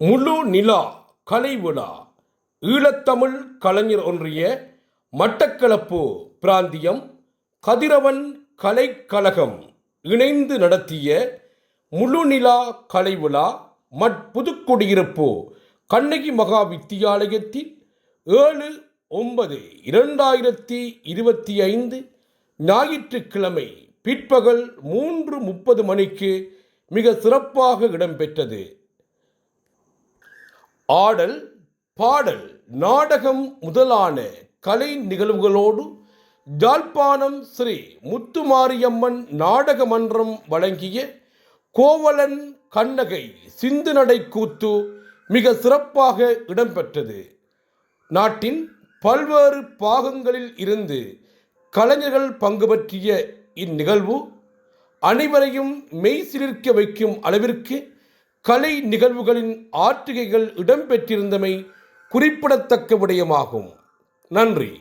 முழு நிலா கலை விழா. ஈழத்தமிழ் கலைஞர் ஒன்றிய மட்டக்களப்பு பிராந்தியம் கதிரவன் கலைக்கழகம் இணைந்து நடத்திய முழு நிலா கலை விழா மட் புதுக்குடியிருப்பு கண்ணகி மகா வித்தியாலயத்தில் ஏழு ஒன்பது இரண்டாயிரத்தி இருபத்தி ஐந்து ஞாயிற்றுக்கிழமை பிற்பகல் மூன்று முப்பது மணிக்கு மிக சிறப்பாக இடம்பெற்றது. ஆடல் பாடல் நாடகம் முதலான கலை நிகழ்வுகளோடு ஜாழ்ப்பாணம் ஸ்ரீ முத்துமாரியம்மன் நாடக மன்றம் வழங்கிய கோவலன் கண்ணகை சிந்துநடை கூத்து மிக சிறப்பாக இடம்பெற்றது. நாட்டின் பல்வேறு பாகங்களில் இருந்து கலைஞர்கள் பங்கு பற்றிய இந்நிகழ்வு அனைவரையும் மெய்சிலிர்க்க வைக்கும் அளவிற்கு கலை நிகழ்வுகளின் ஆற்றுகைகள் இடம்பெற்றிருந்தமை குறிப்பிடத்தக்க விடயமாகும். நன்றி.